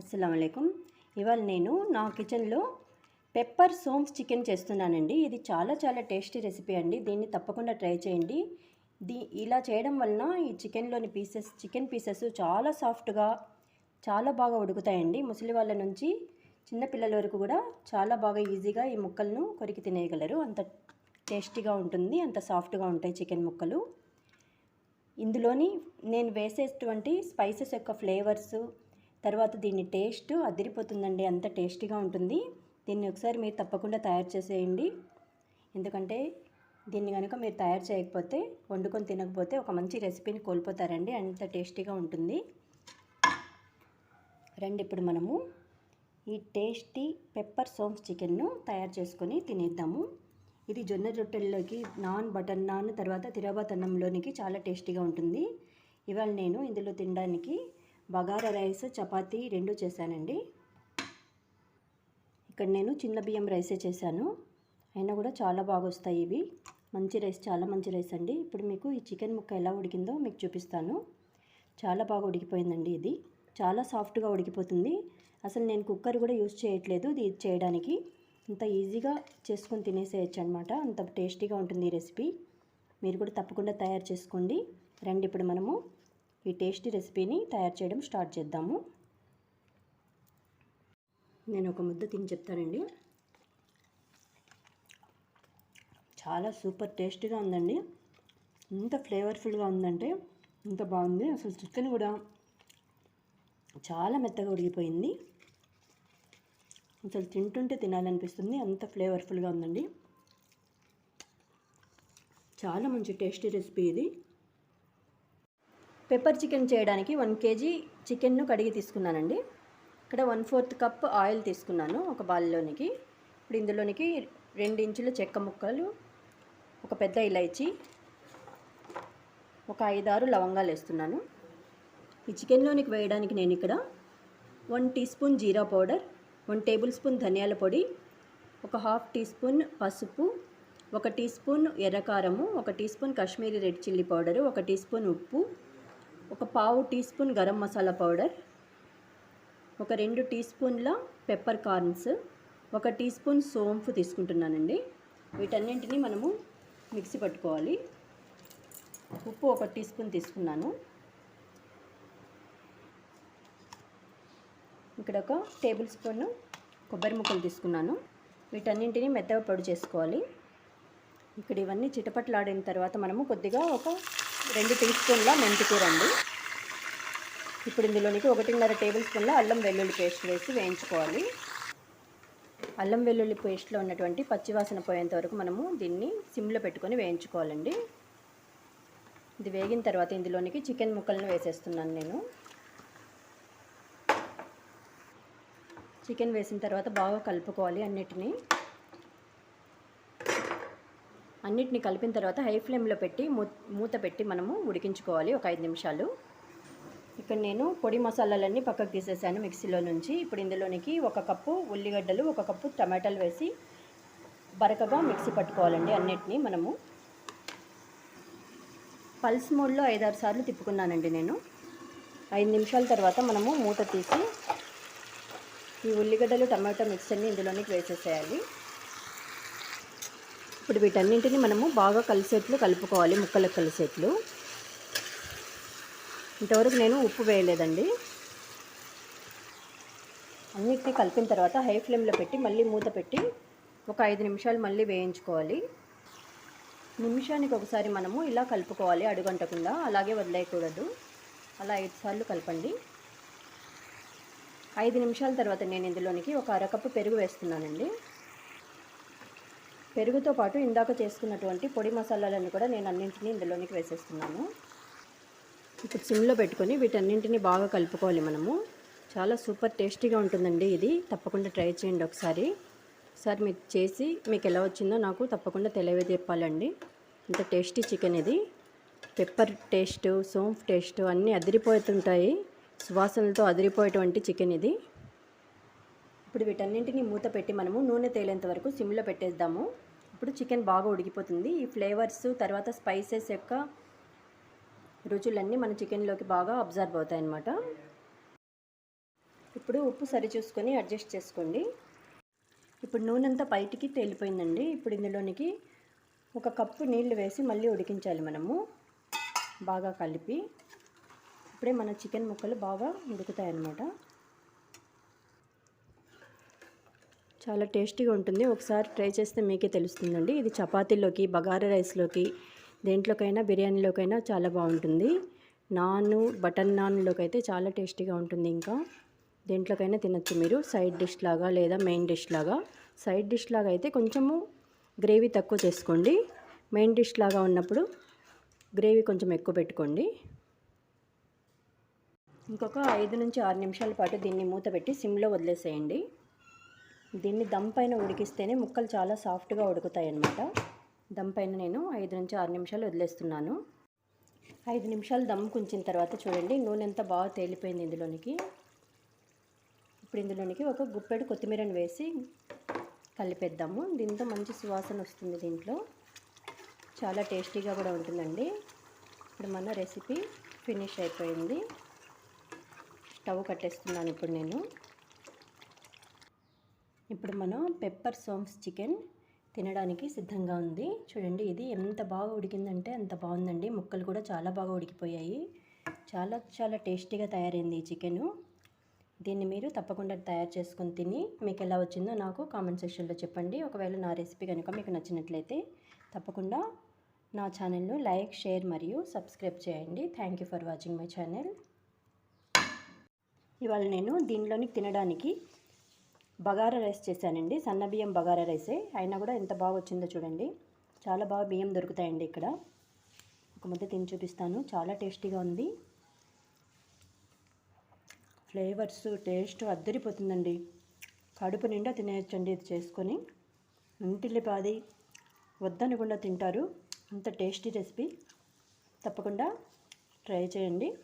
అస్సలం అయికం ఇవాళ నేను నా కిచెన్లో పెప్పర్ సోమ్స్ చికెన్ చేస్తున్నానండి. ఇది చాలా చాలా టేస్టీ రెసిపీ అండి. దీన్ని తప్పకుండా ట్రై చేయండి. దీ ఇలా చేయడం వలన ఈ చికెన్లోని పీసెస్ చికెన్ పీసెస్ చాలా సాఫ్ట్గా చాలా బాగా ఉడుకుతాయండి. ముసలి వాళ్ళ నుంచి చిన్నపిల్లల వరకు కూడా చాలా బాగా ఈజీగా ఈ ముక్కలను కొరికి తినేయగలరు. అంత టేస్టీగా ఉంటుంది అంత సాఫ్ట్గా ఉంటాయి చికెన్ ముక్కలు. ఇందులోని నేను వేసేటువంటి స్పైసెస్ యొక్క ఫ్లేవర్స్ తర్వాత దీని టేస్ట్ అదిరిపోతుందండి. అంత టేస్టీగా ఉంటుంది. దీన్ని ఒకసారి మీరు తప్పకుండా తయారు చేసేయండి. ఎందుకంటే దీన్ని కనుక మీరు తయారు చేయకపోతే వండుకొని తినకపోతే ఒక మంచి రెసిపీని కోల్పోతారండి. అంత టేస్టీగా ఉంటుంది. రండి ఇప్పుడు మనము ఈ టేస్టీ పెప్పర్ సోమ్స్ చికెన్ను తయారు చేసుకొని తినేద్దాము. ఇది జొన్న రొట్టెల్లోకి నాన్ బటర్ నాన్ తర్వాత తిరాబాత్ అన్నంలోనికి చాలా టేస్టీగా ఉంటుంది. ఇవాళ నేను ఇందులో తినడానికి బగారా రైస్ చపాతీ రెండు చేశానండి. ఇక్కడ నేను చిన్న బియ్యం రైసే చేశాను. అయినా కూడా చాలా బాగా వస్తాయి ఇవి. మంచి రైస్ చాలా మంచి రైస్ అండి. ఇప్పుడు మీకు ఈ చికెన్ ముక్క ఎలా ఉడికిందో మీకు చూపిస్తాను. చాలా బాగా ఉడికిపోయిందండి ఇది. చాలా సాఫ్ట్గా ఉడికిపోతుంది. అసలు నేను కుక్కర్ కూడా యూజ్ చేయట్లేదు ఇది చేయడానికి. అంత ఈజీగా చేసుకొని తినేసేయచ్చు అనమాట అంత టేస్టీగా ఉంటుంది ఈ రెసిపీ. మీరు కూడా తప్పకుండా తయారు చేసుకోండి. రండి ఇప్పుడు మనము ఈ టేస్టీ రెసిపీని తయారు చేయడం స్టార్ట్ చేద్దాము. నేను ఒక ముద్ద తిని చెప్తానండి. చాలా సూపర్ టేస్టీగా ఉందండి. ఎంత ఫ్లేవర్ఫుల్గా ఉందంటే ఇంత బాగుంది. అసలు చికెన్ కూడా చాలా మెత్తగా ఉడిగిపోయింది అసలు తింటుంటే తినాలనిపిస్తుంది. అంత ఫ్లేవర్ఫుల్గా ఉందండి. చాలా మంచి టేస్టీ రెసిపీ ఇది. పెప్పర్ చికెన్ చేయడానికి వన్ కేజీ చికెన్ను కడిగి తీసుకున్నానండి. ఇక్కడ వన్ ఫోర్త్ కప్ ఆయిల్ తీసుకున్నాను ఒక బాల్లోనికి. ఇప్పుడు ఇందులోనికి రెండు ఇంచుల చెక్క ముక్కలు ఒక పెద్ద ఇలైచి ఒక ఐదారు లవంగాలు వేస్తున్నాను. ఈ చికెన్లోనికి వేయడానికి నేను ఇక్కడ one teaspoon jeera powder one tablespoon ధనియాల పొడి ఒక హాఫ్ టీ స్పూన్ పసుపు ఒక టీ స్పూన్ ఎర్రకారము ఒక teaspoon Kashmiri red chilli powder ఒక టీ స్పూన్ ఉప్పు ఒక పావు teaspoon garam masala powder ఒక రెండు టీ స్పూన్ల పెప్పర్ కార్న్స్ ఒక టీ స్పూన్ సోంపు తీసుకుంటున్నానండి. వీటన్నింటినీ మనము మిక్సీ పట్టుకోవాలి. ఉప్పు ఒక టీ స్పూన్ తీసుకున్నాను. ఇక్కడ ఒక టేబుల్ స్పూన్ కొబ్బరి ముక్కలు తీసుకున్నాను. వీటన్నింటినీ మెత్తగా పొడి చేసుకోవాలి. ఇక్కడ ఇవన్నీ చిటపట్లాడిన తర్వాత మనము కొద్దిగా ఒక రెండు టీ స్పూన్ల మెంతికూర అండి. ఇప్పుడు ఇందులోనికి ఒకటిన్నర టేబుల్ స్పూన్ల అల్లం వెల్లుల్లి పేస్ట్ వేసి వేయించుకోవాలి. అల్లం వెల్లుల్లి పేస్ట్లో ఉన్నటువంటి పచ్చివాసన పోయేంత వరకు మనము దీన్ని సిమ్లో పెట్టుకొని వేయించుకోవాలండి. ఇది వేగిన తర్వాత ఇందులోనికి చికెన్ ముక్కలను వేసేస్తున్నాను నేను. చికెన్ వేసిన తర్వాత బాగా కలుపుకోవాలి అన్నిటినీ. అన్నిటిని కలిపిన తర్వాత హై ఫ్లేమ్లో పెట్టి మూత పెట్టి మనము ఉడికించుకోవాలి ఒక ఐదు నిమిషాలు. ఇక్కడ నేను పొడి మసాలాలన్నీ పక్కకు తీసేసాను మిక్సీలో నుంచి. ఇప్పుడు ఇందులోనికి ఒక కప్పు ఉల్లిగడ్డలు ఒక కప్పు టమాటాలు వేసి బరకగా మిక్సీ పట్టుకోవాలండి అన్నిటినీ మనము. పల్స్ మోడ్లో ఐదారు సార్లు తిప్పుకున్నానండి నేను. ఐదు నిమిషాల తర్వాత మనము మూత తీసి ఈ ఉల్లిగడ్డలు టమాటో మిక్సర్ని ఇందులోనికి వేసేసేయాలి. ఇప్పుడు వీటన్నింటిని మనము బాగా కలిసేట్లు కలుపుకోవాలి ముక్కలకు కలిసేట్లు ఇంతవరకు నేను ఉప్పు వేయలేదండి. అన్నిటినీ కలిపిన తర్వాత హై ఫ్లేమ్లో పెట్టి మళ్ళీ మూత పెట్టి ఒక ఐదు నిమిషాలు మళ్ళీ వేయించుకోవాలి. నిమిషానికి ఒకసారి మనము ఇలా కలుపుకోవాలి అడుగంటకుండా అలాగే వదిలేయకూడదు. అలా ఐదు సార్లు కలపండి. ఐదు నిమిషాల తర్వాత నేను ఇందులోనికి ఒక అరకప్పు పెరుగు వేస్తున్నానండి. పెరుగుతో పాటు ఇందాక చేసుకున్నటువంటి పొడి మసాలాలను కూడా నేను అన్నింటినీ ఇందులోనికి వేసేస్తున్నాను. ఇప్పుడు సిమ్లో పెట్టుకొని వీటన్నింటినీ బాగా కలుపుకోవాలి మనము. చాలా సూపర్ టేస్టీగా ఉంటుందండి ఇది. తప్పకుండా ట్రై చేయండి ఒకసారి. ఒకసారి మీరు చేసి మీకు ఎలా వచ్చిందో నాకు తప్పకుండా తెలియజెప్పాలండి ఇంత టేస్టీ చికెన్ ఇది. పెప్పర్ టేస్ట్ సోంఫ్ టేస్ట్ అన్నీ అదిరిపోతుంటాయి. సువాసనలతో అదిరిపోయేటువంటి చికెన్ ఇది. ఇప్పుడు వీటన్నింటినీ మూత పెట్టి మనము నూనె తేలేంత వరకు సిమ్లో పెట్టేద్దాము. ఇప్పుడు చికెన్ బాగా ఉడికిపోతుంది. ఈ ఫ్లేవర్స్ తర్వాత స్పైసెస్ యొక్క రుచులన్నీ మన చికెన్లోకి బాగా అబ్జర్వ్ అవుతాయి అన్నమాట ఇప్పుడు ఉప్పు సరి చూసుకొని అడ్జస్ట్ చేసుకోండి. ఇప్పుడు నూనె అంతా బయటికి తేలిపోయిందండి. ఇప్పుడు ఇందులోనికి ఒక కప్పు నీళ్ళు వేసి మళ్ళీ ఉడికించాలి మనము. బాగా కలిపి. ఇప్పుడే మన చికెన్ ముక్కలు బాగా ఉడుకుతాయి అన్నమాట చాలా టేస్టీగా ఉంటుంది. ఒకసారి ట్రై చేస్తే మీకే తెలుస్తుందండి. ఇది చపాతీలోకి బగారా రైస్లోకి దేంట్లోకైనా బిర్యానీలోకైనా చాలా బాగుంటుంది. నాన్ బటర్ నాన్లోకి అయితే చాలా టేస్టీగా ఉంటుంది ఇంకా. దేంట్లోకైనా తినచ్చు మీరు. సైడ్ డిష్ లాగా లేదా మెయిన్ డిష్ లాగా. సైడ్ డిష్ లాగా అయితే కొంచెము గ్రేవీ తక్కువ చేసుకోండి. మెయిన్ డిష్ లాగా ఉన్నప్పుడు గ్రేవీ కొంచెం ఎక్కువ పెట్టుకోండి. ఇంకొక ఐదు నుంచి ఆరు నిమిషాల పాటు దీన్ని మూత పెట్టి సిమ్లో వదిలేసేయండి. దీన్ని దమ్ పైన ఉడికిస్తేనే ముక్కలు చాలా సాఫ్ట్గా ఉడుకుతాయి అన్నమాట దమ్ పైన నేను ఐదు నుంచి ఆరు నిమిషాలు వదిలేస్తున్నాను. ఐదు నిమిషాలు దమ్ కుంచిన తర్వాత చూడండి నూనె ఎంత బాగా తేలిపోయింది ఇందులోనికి. ఇప్పుడు ఇందులోనికి ఒక గుప్పెడు కొత్తిమీరని వేసి కలిపేద్దాము. దీంతో మంచి సువాసన వస్తుంది దీంట్లో. చాలా టేస్టీగా కూడా ఉంటుందండి. ఇప్పుడు మన రెసిపీ ఫినిష్ అయిపోయింది. స్టవ్ కట్టేస్తున్నాను ఇప్పుడు నేను. ఇప్పుడు మనం పెప్పర్ సోమ్స్ చికెన్ తినడానికి సిద్ధంగా ఉంది. చూడండి ఇది ఎంత బాగా ఉడికిందంటే అంత బాగుందండి. ముక్కలు కూడా చాలా బాగా ఉడికిపోయాయి. చాలా చాలా టేస్టీగా తయారైంది ఈ చికెను. దీన్ని మీరు తప్పకుండా తయారు చేసుకొని తిని మీకు ఎలా వచ్చిందో నాకు కామెంట్ సెక్షన్లో చెప్పండి. ఒకవేళ నా రెసిపీ కనుక మీకు నచ్చినట్లయితే తప్పకుండా నా ఛానల్ను లైక్ షేర్ మరియు సబ్స్క్రైబ్ చేయండి. Thank you for watching my channel. ఇవాళ నేను దీనిలోని తినడానికి బగారా రైస్ చేశానండి. సన్న బియ్యం బగారా రైసే. అయినా కూడా ఎంత బాగా వచ్చిందో చూడండి. చాలా బాగా బియ్యం దొరుకుతాయండి ఇక్కడ. ఒక ముద్ద తిని చూపిస్తాను. చాలా టేస్టీగా ఉంది. ఫ్లేవర్స్ టేస్ట్ అద్దరిపోతుందండి. కడుపు నిండా తినేయచ్చండి ఇది చేసుకొని. ఇంటిల్లిపాది వద్దనకుండా తింటారు. అంత టేస్టీ రెసిపీ. తప్పకుండా ట్రై చేయండి.